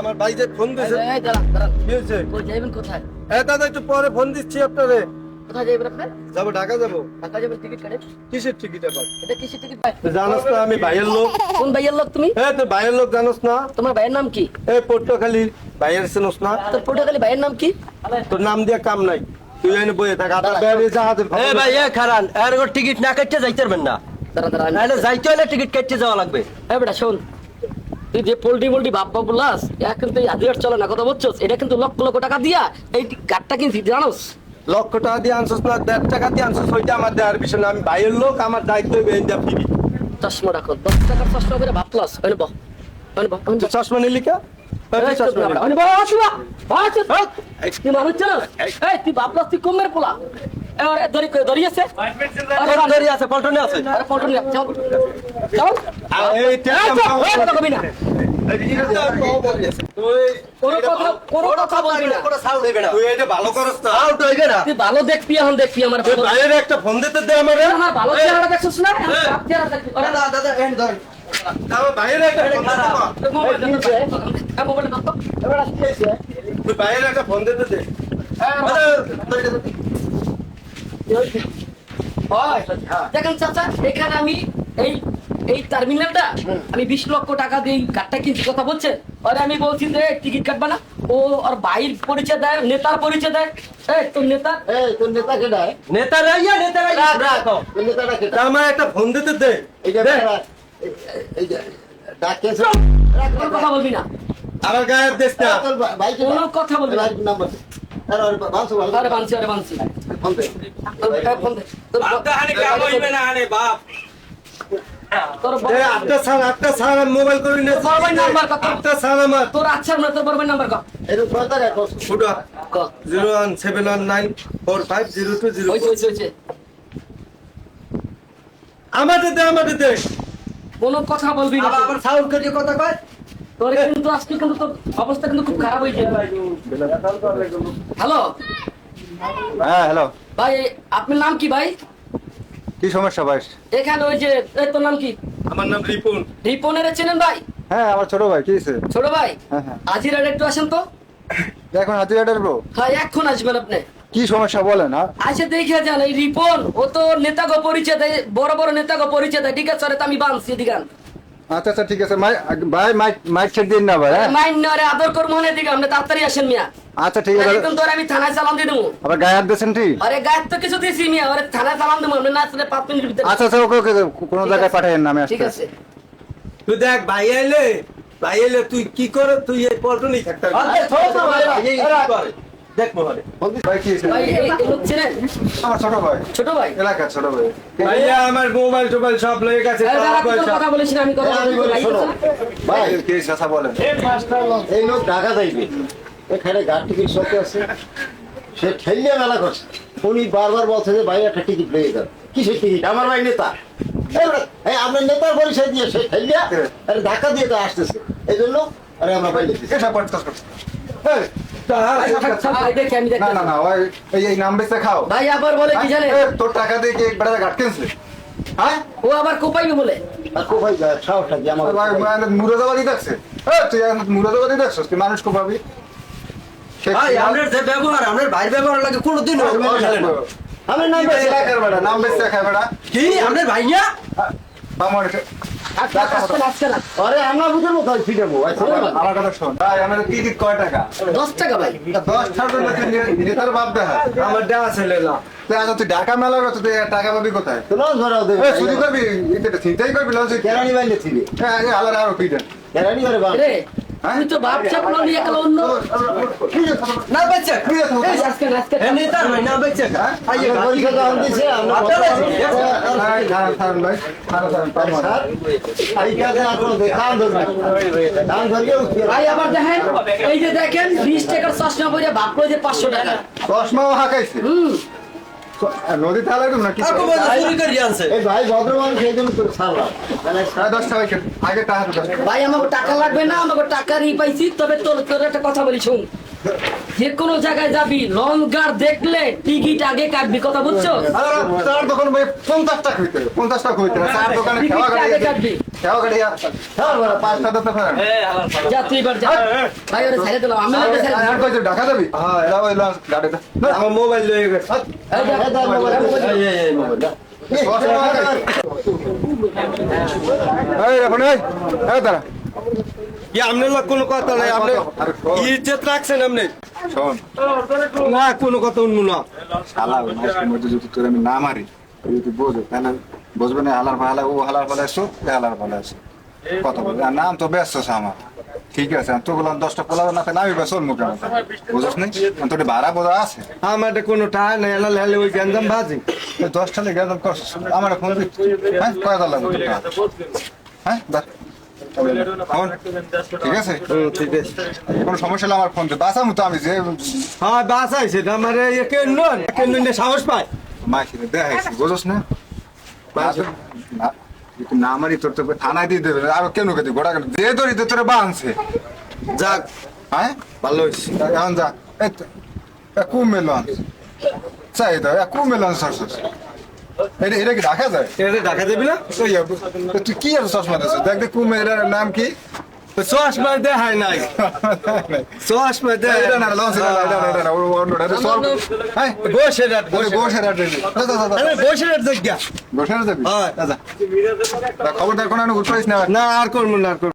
আমার ভাই যে ফোন দিয়েছে এই দাঁড়ান দাঁড়ান। কি হয়েছে? কই যাবেন কোথায়? এ দাদা একটু পরে ফোন দিচ্ছি আপনারে। কোথায় যাবেন আপনি যাব ঢাকা যাব। ঢাকা যাবেন টিকিট কাটে কিসের টিকিট আবার এটা কিসের টিকিট ভাই? জানোস না আমি ভাইয়ের লোক। কোন ভাইয়ের লোক তুমি? হ্যাঁ তোর ভাইয়ের লোক জানোস না। তোমার ভাইয়ের নাম কি? পট্টখালি ভাইয়ের চেনোস না। তোর পটুয়াখালী ভাইয়ের নাম কি? তোর নাম দিয়ে কাম নাই। তুই এনে বইয়ে থাক আটা বেরিয়ে জাহাজে এ ভাই এ খারান এর গো টিকিট না কাটতে যাইতে পারবেন না। দাঁড়া দাঁড়া নাহলে যাইতে হলে টিকিট কাটতে যাওয়া লাগবে। হ্যাঁ বেটা শোন তুই যে পোল্ট্রি মোল্ট্রি বাপ বাপ বললাস এটা কিন্তু আদিবার চলে না কথা বলছস এটা কিন্তু লক্ষ লক্ষ টাকা দিয়া এই কার্ডটা কিনছি জানোস? লক্ষ টাকা দিয়ে আনছিস না দেড় টাকা দিয়ে আনছিস ওইটা আমার দেওয়ার বিষয় না। আমি ভাইয়ের লোক আমার দায়িত্ব বেঞ্জা ফিরি। চশমা রাখো দশ টাকার চশমা করে প্লাস ওই বহ। তুই চশমা নিলি কা? তুই মানুষ এই তুই তুই কমের পোলা ভালো দেখবি এখন দেখবি আমার একটা ফোন দিতে দে আমারে। ভালো দেখছিস না? দাদা একটা ফোন দিতে দে। দেখেন চাচা এখানে আমি এই এই টার্মিনালটা আমি বিশ লক্ষ টাকা দিয়ে কার্ডটা কিনছি কথা বলছে আর আমি বলছি যে টিকিট কাটবা না। ও আর বাইর পরিচয় দেয় নেতার পরিচয় দেয়। এই তোর নেতা? এই তোর নেতা কেডা নেতা রাইয়া নেতা রাইয়া রাখো। তোর নেতাটা কেডা আমার একটা ফোন দিতে দে। এই দেশ আমাদের দে আমাদের দে কোনো কথা বলবি না আবার সাউন্ড করে কথা কয়? তোর কিন্তু আজকে কিন্তু তোর অবস্থা কিন্তু খুব খারাপ হয়েছে হ্যালো? হ্যাঁ হ্যালো। ভাই আপনার নাম কি ভাই? কি সমস্যা ভাই? এখানে ওই যে তোর নাম কি? আমার নাম রিপুন। রিপনের চেনেন ভাই? হ্যাঁ আমার ছোট ভাই কি ছোট ভাই? হ্যাঁ, হ্যাঁ। আজিরার একটু আসেন তো। এখন হাজিরা ডাকবো হ্যাঁ এখন আসবেন আপনি। কি সমস্যা বলেন হ্যাঁ আসে দেখে যান এই রিপন ও তো নেতাগো পরিচয় দেয় বড় বড় নেতাগো পরিচয় দেয়। ঠিক আছে তো আমি বানছি দিগান আচ্ছা আচ্ছা ঠিক আছে। মাই ভাই মাইক মাইক ছেড়ে দিন না ভাই হ্যাঁ? মাইন আরে আদর করব মনে দিকে আপনি তাড়াতাড়ি আসেন মিয়া। আচ্ছা ঠিক আছে। একদম তোর আমি থানায় চালান দিয়ে দেবো। আবার গায়ে হাত দিয়েছেন ঠিক? আরে গায়ের তো কিছু দিয়েছি মিয়া আরে থানায় চালান দেবো আপনি না আসলে পাঁচ মিনিটের ভিতরে। আচ্ছা আচ্ছা ওকে ওকে কোনো জায়গায় আছে। পাঠাইয়েন না আমি আসছি। ঠিক আছে। তুই দেখ ভাই এলে ভাই এলে তুই কি করে তুই এই পল্টনই থাকতে পারবি? ভাই কি আমার ছোট ভাই। ছোট ভাই? ছোট ভাই। ভাইয়া আমার মোবাইল টোবাইল সব লয়ে গেছে। কথা বলিস আমি কথা আমি বলি, বলি শোনো। ভাই কি কথা বলেন এই লোক ঢাকা যাইবে। এখানে গাড়ি টিকিট আছে। সে ঠেলিয়া মেলা করছে। উনি বারবার বলছে যে ভাই একটা টিকিট পেয়ে যান কিসের টিকিট? আমার ভাই নেতা। আপনার নেতার পরিচয় দিয়ে সে ঠেলিয়া আরে ধাক্কা দিয়ে তো আসতেছে। এই জন্য আরে আমরা ভাই দেখি না না না ওই এই এই নাম বেচে খাও। ভাই আবার বলে কি জানেন তোর টাকা দিয়ে কি বেড়া গাট কেনছে? হ্যাঁ? ও আবার কোপাইবে বলে। আর সাহসটা কি আমার ভাই দেখছে? তুই মুরাদাবাদই দেখছিস তুই মানুষ খুব ভাই কি- যে ব্যবহার আপনার ভাই ব্যবহার লাগে কোনোদিন চলে না। আমি নাম কি এলাকার বেড়া? নাম বেচে খায় বেড়া? কি? আপনার ভাই না আমার আরে আমরা বুঝে মতো ফিরে আচ্ছা আমার কথা শোন। ভাই আমাদের টিকিট কয় টাকা? দশ টাকা ভাই। দশ টাকা নেতার বাপ দেখা আমার দেওয়া ছিল না তুই আজ ঢাকা মেলা করছ তুই টাকা পাবি কোথায়? লস ভরাও দেবে চুরি করবি? চিন্তাই করবি লস কেরানি বাইলে ছিলি। হ্যাঁ আলাদা আরও পিটেন কেরানি করে বাবা রে তুই তো বাপ চাপলো নিয়ে গেল অন্য। না বেচে। এই ভাই না বেচে। ভাই আবার দেখেন যে দেখেন বিশ টাকার চশমা বইয়া ভাব করে যে পাঁচশো টাকা। চশমাও হাঁকাইছে। হুম। নদী তাহলে না কি এই ভাই ভদ্র মানুষ সেই জন্য তোর ছাড়লাম মানে সাড়ে দশ টাকা আগে টাকা ভাই আমাকে টাকা লাগবে না আমাকে টাকা নিয়ে পাইছি তবে তোর তোর একটা কথা বলি শুন। যে কোনো জায়গায় যাবি লং গার্ড দেখলে টিকিট আগে কাটবি কথা বুঝছ আরে চার দোকান ভাই পঞ্চাশ টাকা হইতে পঞ্চাশ টাকা হইতে। চার দোকানে খেওয়া গাড়ি আগে কাটবি খেওয়া গাড়ি। হ্যাঁ, পাঁচটা দিতে যা তুই এবার যা ভাই ওরে ছেড়ে দিলাম আমি ওরে ছেড়ে দিলাম কইছে ঢাকা যাবি? হ্যাঁ, এরা আমার মোবাইল লয়ে গেছে এই মোবাইল, এই মোবাইল। এই, এই, এই দাঁড়া। কি আপনার লোক কোনো কথা নাই আপনি আরে শোন। ইজ্জত রাখছেন আপনি? শোন, না কোনো কথা উঠবো না। শালা ওই মাসের মধ্যে যদি তোর আমি না মারি তুই যদি বোঝো তাহলে বুঝবে না হালার ফালা ও হালার ফালা এসো এ হালার ফালা এসো। কথা বলবে। আর নাম তো ব্যস্ত আমার। ঠিক আছে তো বললাম দশটা পোলা না আমি বেসল মুখে বুঝছ না? তোর ভাড়া বোঝা আছে। আমার কোনো টাকা নেই এলা লেলে ওই গ্যাঞ্জাম এই দশটা করছিস আমার ফোন দিচ্ছি হ্যাঁ লাগবে হ্যাঁ ঠিক আছে ঠিক আছে কোনো সমস্যা হলে আমার ফোন দে বাঁচামু তো আমি যে হ্যাঁ বাস আইছে আমার কেন কেন সাহস পায় মাসিরে দেখাইছি বুঝছ না না, না মারি তোর তো থানায় দিয়ে দেবে আর কেন কেটে গোড়া কেন যে দড়িতে তোরে বাঁধছে যাক হ্যাঁ ভালো হয়েছে এখন যা এই কুমেলন চাই তো এ কুমেলন সরসস এটা এটা কি দেখা যায়? এটা ঢাকা দেবি না? ওই, এ, তুই কি আর চশমা দিচ্ছ দেখ দেখ কুমেলের নাম কি? চশমা দেখায় নাই। চশমা এটা দেখায় না লঞ্চ এটা না, এটা না, এটা না, ও অন্যটা, এটা সব হ্যাঁ? বসে রাত ওই বসে রাখবে বসে রাত জায়গা বসে যাবি হ্যাঁ। আচ্ছা খবরদার কোনো উঠপাইস না। না আর করব না আর করব